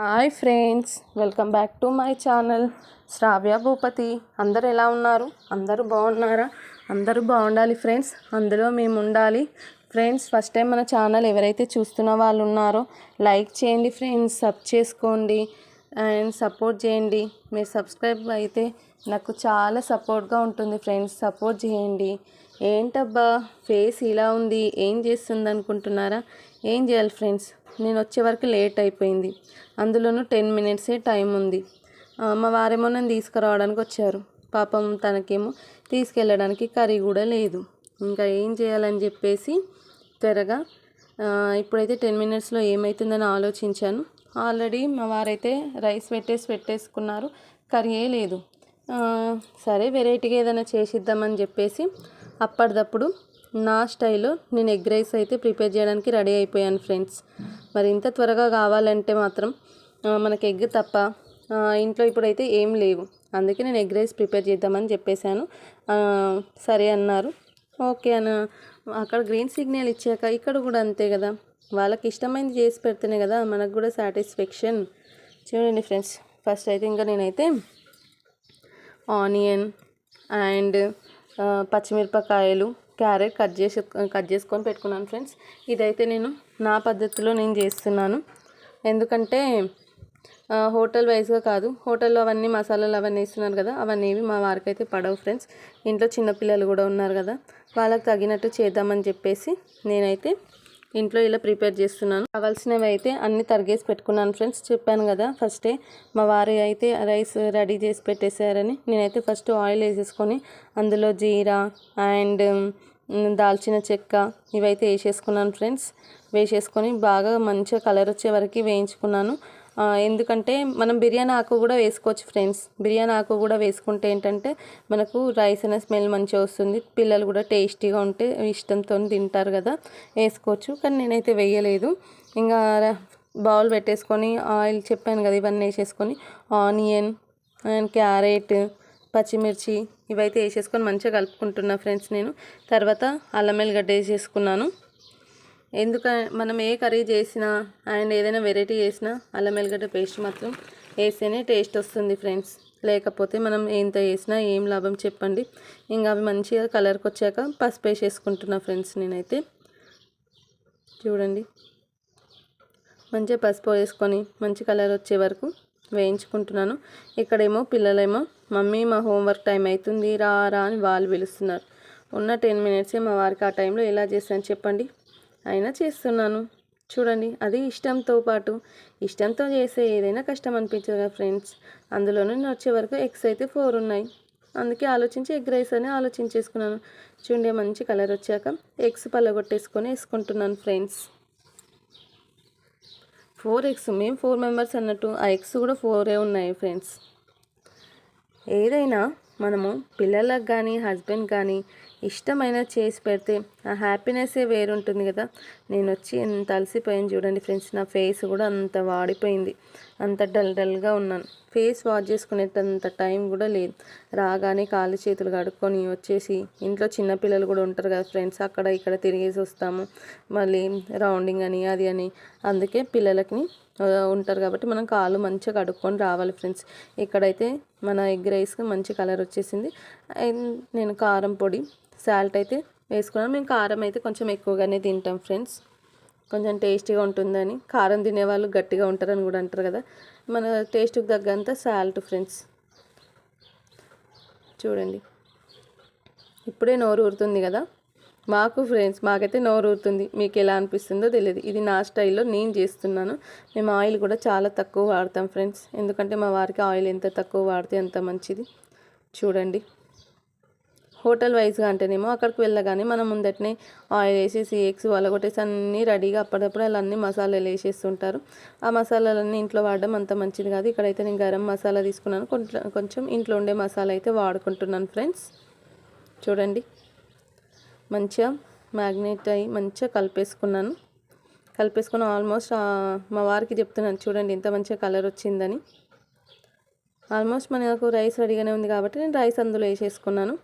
Hi friends welcome back to my channel. Sravya Bhupathi అందరు ఎలా ఉన్నారు? అందరూ బాగున్నారా? అందరూ బాగుండాలి ఫ్రెండ్స్ అందులో మేము ఉండాలి. ఫ్రెండ్స్ ఫస్ట్ టైం మన ఛానల్ ఎవరైతే చూస్తున్న వాళ్ళు ఉన్నారో లైక్ చేయండి ఫ్రెండ్స్ సబ్ చేసుకోండి అండ్ సపోర్ట్ చేయండి. మీరు సబ్స్క్రైబ్ అయితే నాకు చాలా సపోర్ట్గా ఉంటుంది ఫ్రెండ్స్ సపోర్ట్ చేయండి. ఏంటబ్బా ఫేస్ ఇలా ఉంది ఏం చేస్తుంది అనుకుంటున్నారా ఏం చేయాలి ఫ్రెండ్స్? నేను వచ్చే వరకు లేట్ అయిపోయింది. అందులోనూ టెన్ మినిట్సే టైం ఉంది. మా వారేమో నన్ను తీసుకురావడానికి వచ్చారు. పాపం తనకేమో తీసుకెళ్ళడానికి కర్రీ కూడా లేదు. ఇంకా ఏం చేయాలని చెప్పేసి త్వరగా ఇప్పుడైతే టెన్ మినిట్స్లో ఏమవుతుందని ఆలోచించాను. ఆల్రెడీ మా వారైతే రైస్ పెట్టేసి పెట్టేసుకున్నారు. కర్రీయే లేదు. సరే వెరైటీగా ఏదైనా చేసిద్దామని చెప్పేసి అప్పటిదప్పుడు నా స్టైల్లో నేను ఎగ్ రైస్ అయితే ప్రిపేర్ చేయడానికి రెడీ అయిపోయాను ఫ్రెండ్స్. మరి ఇంత త్వరగా కావాలంటే మాత్రం మనకు మనకి ఎగ్ తప్ప ఇంట్లో ఇప్పుడైతే ఏం లేవు. అందుకే నేను ఎగ్ రైస్ ప్రిపేర్ చేద్దామని చెప్పేశాను. సరే అన్నారు. ఓకే అన్న. అక్కడ గ్రీన్ సిగ్నల్ ఇచ్చాక ఇక్కడ కూడా అంతే కదా. వాళ్ళకి ఇష్టమైంది చేసి పెడితేనే కదా మనకు కూడా సాటిస్ఫాక్షన్. చూడండి ఫ్రెండ్స్ ఫస్ట్ అయితే ఇంకా నేనైతే ఆనియన్ అండ్ పచ్చిమిరపకాయలు క్యారెట్ కట్ చేసి కట్ చేసుకొని పెట్టుకున్నాను ఫ్రెండ్స్. ఇదైతే నేను నా పద్ధతిలో నేను చేస్తున్నాను. ఎందుకంటే హోటల్ వైజ్గా కాదు హోటల్లో అవన్నీ మసాలాలు అవన్నీ వేస్తున్నారు కదా అవన్నీ ఏవి మా వారికి అయితే పడవు ఫ్రెండ్స్. ఇంట్లో చిన్నపిల్లలు కూడా ఉన్నారు కదా వాళ్ళకి తగినట్టు చేద్దామని చెప్పేసి నేనైతే ఇంట్లో ఇలా ప్రిపేర్ చేస్తున్నాను. కావాల్సినవి అయితే అన్ని తరిగేసి పెట్టుకున్నాను ఫ్రెండ్స్. చెప్పాను కదా ఫస్టే మా వారు అయితే రైస్ రెడీ చేసి పెట్టేశారని. నేనైతే ఫస్ట్ ఆయిల్ వేసేసుకొని అందులో జీరా అండ్ దాల్చిన చెక్క ఇవైతే వేసేసుకున్నాను ఫ్రెండ్స్. వేసేసుకొని బాగా మంచిగా కలర్ వచ్చే వరకు వేయించుకున్నాను. ఎందుకంటే మనం బిర్యానీ ఆకు కూడా వేసుకోవచ్చు ఫ్రెండ్స్. బిర్యానీ ఆకు కూడా వేసుకుంటే ఏంటంటే మనకు రైస్ అనే స్మెల్ మంచిగా వస్తుంది. పిల్లలు కూడా టేస్టీగా ఉంటే ఇష్టంతో తింటారు కదా. వేసుకోవచ్చు. కానీ నేనైతే వేయలేదు. ఇంకా బౌల్ పెట్టేసుకొని ఆయిల్ చెప్పాను కదా ఇవన్నీ వేసేసుకొని ఆనియన్ అండ్ క్యారెట్ పచ్చిమిర్చి ఇవైతే వేసేసుకొని మంచిగా కలుపుకుంటున్నా ఫ్రెండ్స్ నేను. తర్వాత అల్లం వెల్లిగడ్డ వేసేసుకున్నాను. ఎందుక మనం ఏ కర్రీ చేసినా అండ్ ఏదైనా వెరైటీ చేసినా అల్లం వెల్లిగడ్డ పేస్ట్ మాత్రం వేస్తేనే టేస్ట్ వస్తుంది ఫ్రెండ్స్. లేకపోతే మనం ఎంత వేసినా ఏం లాభం చెప్పండి. ఇంకా అవి మంచిగా కలర్కి వచ్చాక పసుపు వేసేసుకుంటున్నా ఫ్రెండ్స్ నేనైతే. చూడండి. మంచిగా పసుపు వేసుకొని మంచి కలర్ వచ్చే వరకు వేయించుకుంటున్నాను. ఇక్కడేమో పిల్లలేమో మమ్మీ మా హోంవర్క్ టైం అవుతుంది రా రా అని వాళ్ళు పిలుస్తున్నారు. ఉన్న టెన్ మినిట్సే మా వారికి ఆ టైంలో ఎలా చేస్తాను చెప్పండి. అయినా చేస్తున్నాను. చూడండి అది ఇష్టంతో పాటు ఇష్టంతో చేసే ఏదైనా కష్టం అనిపించదు కదా ఫ్రెండ్స్. అందులోనూ నేను వచ్చే వరకు ఎగ్స్ అయితే ఫోర్ ఉన్నాయి. అందుకే ఆలోచించి ఎగ్ రైస్ అని ఆలోచించేసుకున్నాను. చూడండి మంచి కలర్ వచ్చాక ఎగ్స్ పల్లగొట్టేసుకొని వేసుకుంటున్నాను ఫ్రెండ్స్. ఫోర్ ఎగ్స్ మేము ఫోర్ మెంబర్స్ అన్నట్టు ఆ ఎగ్స్ కూడా ఫోరే ఉన్నాయి ఫ్రెండ్స్. ఏదైనా మనము పిల్లలకు కానీ హస్బెండ్ కానీ ఇష్టమైన చేసి పెడితే ఆ హ్యాపీనెస్సే వేరుంటుంది కదా. నేను వచ్చి ఎంత అలసిపోయాను చూడండి ఫ్రెండ్స్ నా ఫేస్ కూడా అంత వాడిపోయింది. అంత డల్ డల్గా ఉన్నాను. ఫేస్ వాష్ చేసుకునేటంత టైం కూడా లేదు. రాగానే కాళ్ళు చేతులు కడుక్కొని వచ్చేసి ఇంట్లో చిన్నపిల్లలు కూడా ఉంటారు కదా ఫ్రెండ్స్ అక్కడ ఇక్కడ తిరిగేసి వస్తాము. మళ్ళీ రౌండింగ్ అని అది అని. అందుకే పిల్లలకి ఉంటారు కాబట్టి మనం కాళ్ళు మంచిగా కడుక్కొని రావాలి ఫ్రెండ్స్. ఇక్కడైతే మన ఎగ్ రైస్కి మంచి కలర్ వచ్చేసింది. అండ్ నేను కారం పొడి సాల్ట్ అయితే వేసుకున్నాం. మేము కారం అయితే కొంచెం ఎక్కువగానే తింటాం ఫ్రెండ్స్. కొంచెం టేస్టీగా ఉంటుందని. కారం తినేవాళ్ళు గట్టిగా ఉంటారని కూడా అంటారు కదా. మన టేస్ట్కి తగ్గంత సాల్ట్ ఫ్రెండ్స్. చూడండి. ఇప్పుడే నోరు ఊరుతుంది కదా. మాకు ఫ్రెండ్స్ మాకైతే నోరు ఊరుతుంది. మీకు ఎలా అనిపిస్తుందో తెలియదు. ఇది నా స్టైల్లో నేను చేస్తున్నాను. మేము ఆయిల్ కూడా చాలా తక్కువ వాడతాం ఫ్రెండ్స్. ఎందుకంటే మా వారికి ఆయిల్ ఎంత తక్కువ వాడితే అంత మంచిది. చూడండి. హోటల్ వైజ్గా అంటేనేమో అక్కడికి వెళ్ళగానే మనం ముందటనే ఆయిల్ వేసేసి ఎగ్స్ వలగొట్టేసి అన్నీ రెడీగా అప్పటికప్పుడు అలా అన్ని మసాలాలు వేసేస్తుంటారు. ఆ మసాలాలన్నీ ఇంట్లో వాడడం అంత మంచిది కాదు. ఇక్కడైతే నేను గరం మసాలా తీసుకున్నాను. కొంచెం కొంచెం ఇంట్లో ఉండే మసాలా అయితే వాడుకుంటున్నాను ఫ్రెండ్స్. చూడండి. మంచిగా మ్యాగ్నేట్ అయ్యి మంచిగా కలిపేసుకున్నాను. కలిపేసుకుని ఆల్మోస్ట్ మా వారికి చెప్తున్నాను చూడండి ఎంత మంచిగా కలర్ వచ్చిందని. ఆల్మోస్ట్ మనకు రైస్ రెడీగానే ఉంది కాబట్టి నేను రైస్ అందులో వేసేసుకున్నాను.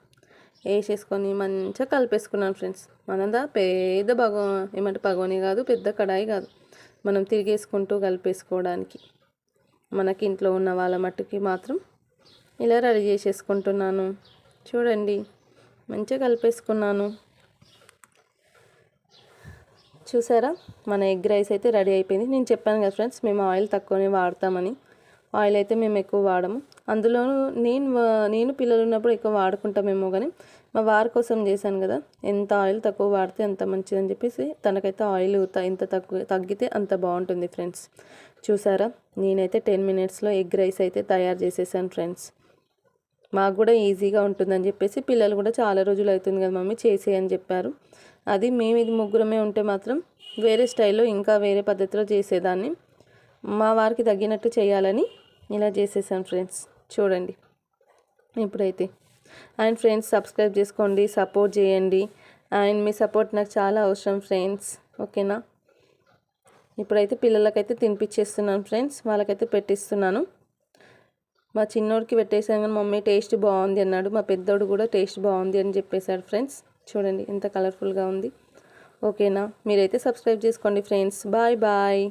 వేసేసుకొని మంచిగా కలిపేసుకున్నాను ఫ్రెండ్స్. మనదా పెద్ద బగో ఏమంటే పగోని కాదు పెద్ద కడాయి కాదు. మనం తిరిగేసుకుంటూ కలిపేసుకోవడానికి. మనకి ఇంట్లో ఉన్న వాళ్ళ మట్టుకి మాత్రం ఇలా రెడీ చేసేసుకుంటున్నాను. చూడండి మంచిగా కలిపేసుకున్నాను. చూసారా? మన ఎగ్ రైస్ అయితే రెడీ అయిపోయింది. నేను చెప్పాను కదా ఫ్రెండ్స్ మేము ఆయిల్ తక్కువనే వాడతామని. ఆయిల్ అయితే మేము ఎక్కువ వాడము. అందులో నేను నేను పిల్లలు ఉన్నప్పుడు ఎక్కువ వాడుకుంటామేమో కానీ మా వారి కోసం చేశాను కదా. ఎంత ఆయిల్ తక్కువ వాడితే అంత మంచిదని చెప్పేసి తనకైతే ఆయిల్ ఎంత తక్కువ తగ్గితే అంత బాగుంటుంది ఫ్రెండ్స్. చూసారా? నేనైతే టెన్ మినిట్స్లో ఎగ్ రైస్ అయితే తయారు చేసేసాను ఫ్రెండ్స్. మాకు కూడా ఈజీగా ఉంటుందని చెప్పేసి పిల్లలు కూడా చాలా రోజులు అవుతుంది కదా మమ్మీ చేసేయని చెప్పారు. అది మేము ఇది ముగ్గురమే ఉంటే మాత్రం వేరే స్టైల్లో ఇంకా వేరే పద్ధతిలో చేసేదాన్ని. మా వారికి తగ్గినట్టు చేయాలని ఇలా చేసేసాను ఫ్రెండ్స్. చూడండి. ఇప్పుడైతే. అండ్ ఫ్రెండ్స్ సబ్స్క్రైబ్ చేసుకోండి సపోర్ట్ చేయండి. అండ్ మీ సపోర్ట్ నాకు చాలా అవసరం ఫ్రెండ్స్. ఓకేనా? ఇప్పుడైతే పిల్లలకైతే తినిపించేస్తున్నాను ఫ్రెండ్స్. వాళ్ళకైతే పెట్టిస్తున్నాను. మా చిన్నోడికి పెట్టేసాను కానీ మమ్మీ టేస్ట్ బాగుంది అన్నాడు. మా పెద్దోడు కూడా టేస్ట్ బాగుంది అని చెప్పేశాడు ఫ్రెండ్స్. చూడండి ఎంత కలర్ఫుల్గా ఉంది. ఓకేనా? మీరైతే సబ్స్క్రైబ్ చేసుకోండి ఫ్రెండ్స్. Bye bye.